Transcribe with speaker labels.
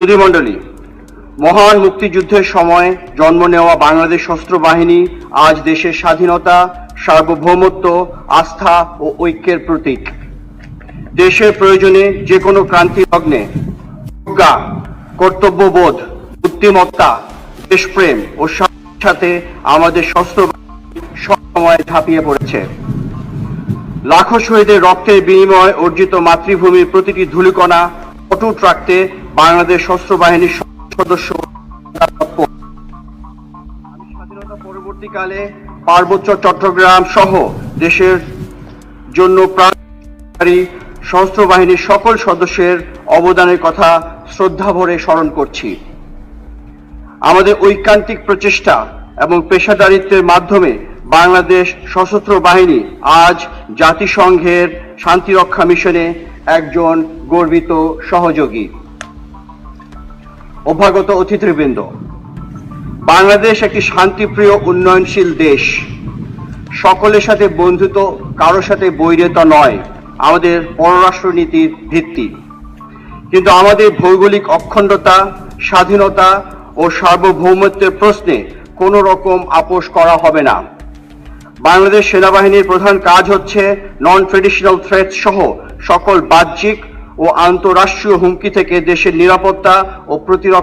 Speaker 1: সুধীমণ্ডলী, মহান মুক্তিযুদ্ধের সময় জন্ম নেওয়া বাংলাদেশ সশস্ত্র বাহিনী আজ দেশের স্বাধীনতা, সার্বভৌমত্ব, আস্থা ও ঐক্যের প্রতীক। দেশের প্রয়োজনে যে কোনো ক্রান্তি লগ্নে প্রজ্ঞা, কর্তব্যবোধ, বুদ্ধিমত্তা, দেশপ্রেম ও সাথে আমাদের সশস্ত্র সবসময় ঝাঁপিয়ে পড়েছে। লাখো শহীদের রক্তের বিনিময়ে অর্জিত মাতৃভূমির প্রতিটি ধুলিকণা অটুট রাখতে বাংলাদেশ সশস্ত্র বাহিনীর সদস্য আমি স্বাধীনতা পরবর্তীকালে পার্বত্য চট্টগ্রাম সহ দেশের জন্য প্রাণী সশস্ত্র বাহিনীর সকল সদস্যের অবদানের কথা শ্রদ্ধা ভরে স্মরণ করছি। আমাদের ঐকান্তিক প্রচেষ্টা এবং পেশাদারিত্বের মাধ্যমে বাংলাদেশ সশস্ত্র বাহিনী আজ জাতিসংঘের শান্তিরক্ষা মিশনে একজন গর্বিত সহযোগী। অভ্যাগত অতিথিবৃন্দ। বাংলাদেশ একটি শান্তিপ্রিয়, উন্নয়নশীল দেশ। সকলের সাথে বন্ধুত্ব, কারোর সাথে বৈরিতা নয়। আমাদের পররাষ্ট্রনীতির ভিত্তি। কিন্তু আমাদের ভৌগোলিক অখণ্ডতা, স্বাধীনতা ও সার্বভৌমত্বের প্রশ্নে কোনো রকম আপোষ করা হবে না। বাংলাদেশ সেনাবাহিনীর প্রধান কাজ হচ্ছে নন ট্রেডিশনাল থ্রেট সহ সকল বাহ্যিক ও আন্তঃরাষ্ট্রীয় হুমকি থেকে দেশের নিরাপত্তা ও প্রতিরক্ষা